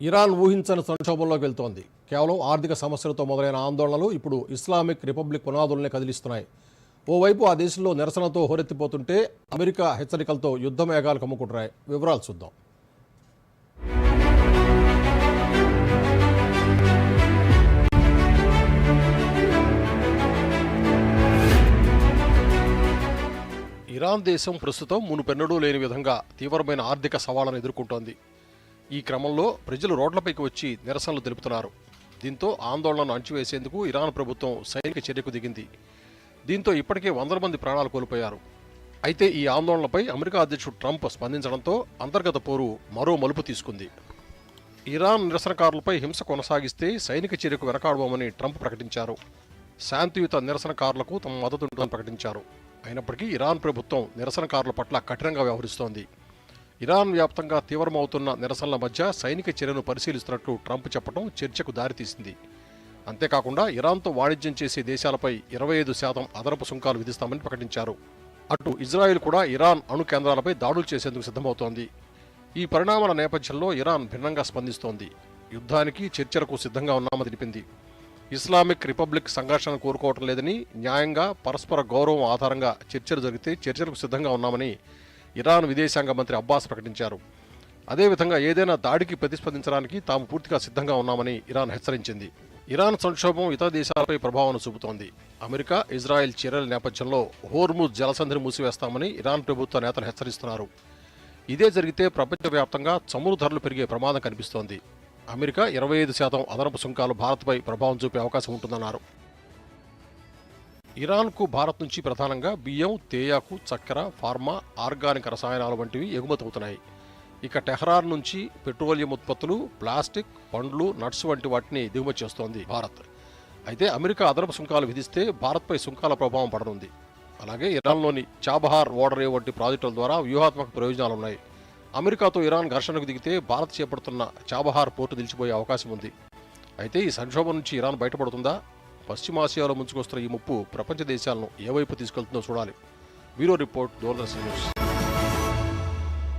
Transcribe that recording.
Iran ఊహించని సంక్షోభంలోకి వెళ్తోంది. కేవలం ఆర్థిక సమస్యలతో మొదలైన ఆందోళనలు ఇప్పుడు ఇస్లామిక్ రిపబ్లిక్ పునాదుల్ని కదిలిస్తున్నాయి. ఓవైపు ఆ దేశంలో నిరసనతో హోరెత్తిపోతుంటే అమెరికా హెచ్చరికలతో యుద్ధ మేఘాలు కమ్ముకుంటున్నాయి. వివరాలు చూద్దాం. ఇరాన్ దేశం ప్రస్తుతం మునుపెన్నడూ లేని విధంగా తీవ్రమైన ఆర్థిక సవాళ్ళను ఎదుర్కొంటోంది. ఈ క్రమంలో ప్రజలు రోడ్లపైకి వచ్చి నిరసనలు తెలుపుతున్నారు. దీంతో ఆందోళనను అణచివేసేందుకు ఇరాన్ ప్రభుత్వం సైనిక చర్యకు దిగింది. దీంతో ఇప్పటికే వందల మంది ప్రాణాలు కోల్పోయారు. అయితే ఈ ఆందోళనపై అమెరికా అధ్యక్షుడు ట్రంప్ స్పందించడంతో అంతర్గత పోరు మరో మలుపు తీసుకుంది. ఇరాన్ నిరసనకారులపై హింస కొనసాగిస్తే సైనిక చర్యకు వెనకాడబోమని ట్రంప్ ప్రకటించారు. శాంతియుత నిరసనకారులకు తమ మద్దతుంటుందని ప్రకటించారు. అయినప్పటికీ ఇరాన్ ప్రభుత్వం నిరసనకారుల పట్ల కఠినంగా వ్యవహరిస్తోంది. ఇరాన్ వ్యాప్తంగా తీవ్రమవుతున్న నిరసనల మధ్య సైనిక చర్యను పరిశీలిస్తున్నట్లు ట్రంప్ చెప్పడం చర్చకు దారితీసింది. అంతేకాకుండా ఇరాన్తో వాణిజ్యం చేసే దేశాలపై ఇరవై ఐదు శాతం అదనపు సుంకాలు విధిస్తామని ప్రకటించారు. అటు ఇజ్రాయెల్ కూడా ఇరాన్ అణు కేంద్రాలపై దాడులు చేసేందుకు సిద్ధమవుతోంది. ఈ పరిణామాల నేపథ్యంలో ఇరాన్ భిన్నంగా స్పందిస్తోంది. యుద్ధానికి చర్చలకు సిద్ధంగా ఉన్నామని తెలిపింది. ఇస్లామిక్ రిపబ్లిక్ సంఘర్షణ కోరుకోవటం లేదని న్యాయంగా పరస్పర గౌరవం ఆధారంగా చర్చలు జరిగితే చర్చలకు సిద్ధంగా ఉన్నామని ఇరాన్ విదేశాంగ మంత్రి అబ్బాస్ ప్రకటించారు. అదేవిధంగా ఏదైనా దాడికి ప్రతిస్పందించడానికి తాము పూర్తిగా సిద్ధంగా ఉన్నామని ఇరాన్ హెచ్చరించింది. ఇరాన్ సంక్షోభం ఇతర దేశాలపై ప్రభావం చూపుతోంది. అమెరికా ఇజ్రాయెల్ చర్యల నేపథ్యంలో హోర్ముజ్ జలసంధిని మూసివేస్తామని ఇరాన్ ప్రభుత్వ నేతలు హెచ్చరిస్తున్నారు. ఇదే జరిగితే ప్రపంచవ్యాప్తంగా చమురు ధరలు పెరిగే ప్రమాదం కనిపిస్తోంది. అమెరికా ఇరవై ఐదు శాతం అదనపు సుంకాలు భారత్పై ప్రభావం చూపే అవకాశం ఉంటుందన్నారు. ఇరాన్కు భారత్ నుంచి ప్రధానంగా బియ్యం తేయాకు చక్కెర ఫార్మా ఆర్గానిక్ రసాయనాలు వంటివి ఎగుమతవుతున్నాయి. ఇక టెహరాన్ నుంచి పెట్రోలియం ఉత్పత్తులు ప్లాస్టిక్ పండ్లు నట్స్ వంటి వాటిని దిగుమతి చేస్తోంది భారత్. అయితే అమెరికా అదనపు సుంకాలు విధిస్తే భారత్పై సుంకాల ప్రభావం పడనుంది. అలాగే ఇరాన్లోని చాబహార్ ఓడరే వంటి ప్రాజెక్టుల ద్వారా వ్యూహాత్మక ప్రయోజనాలున్నాయి. అమెరికాతో ఇరాన్ ఘర్షణకు దిగితే భారత్ చేపడుతున్న చాబహార్ పోర్టు నిలిచిపోయే అవకాశం ఉంది అయితే ఈ సంక్షోభం నుంచి ఇరాన్ బయటపడుతుందా? పశ్చిమాసియాలో ముంచుకొస్తున్న ఈ ముప్పు ప్రపంచ దేశాలను ఏ వైపు తీసుకెళ్తుందో చూడాలి. Bureau report Doordarshan news.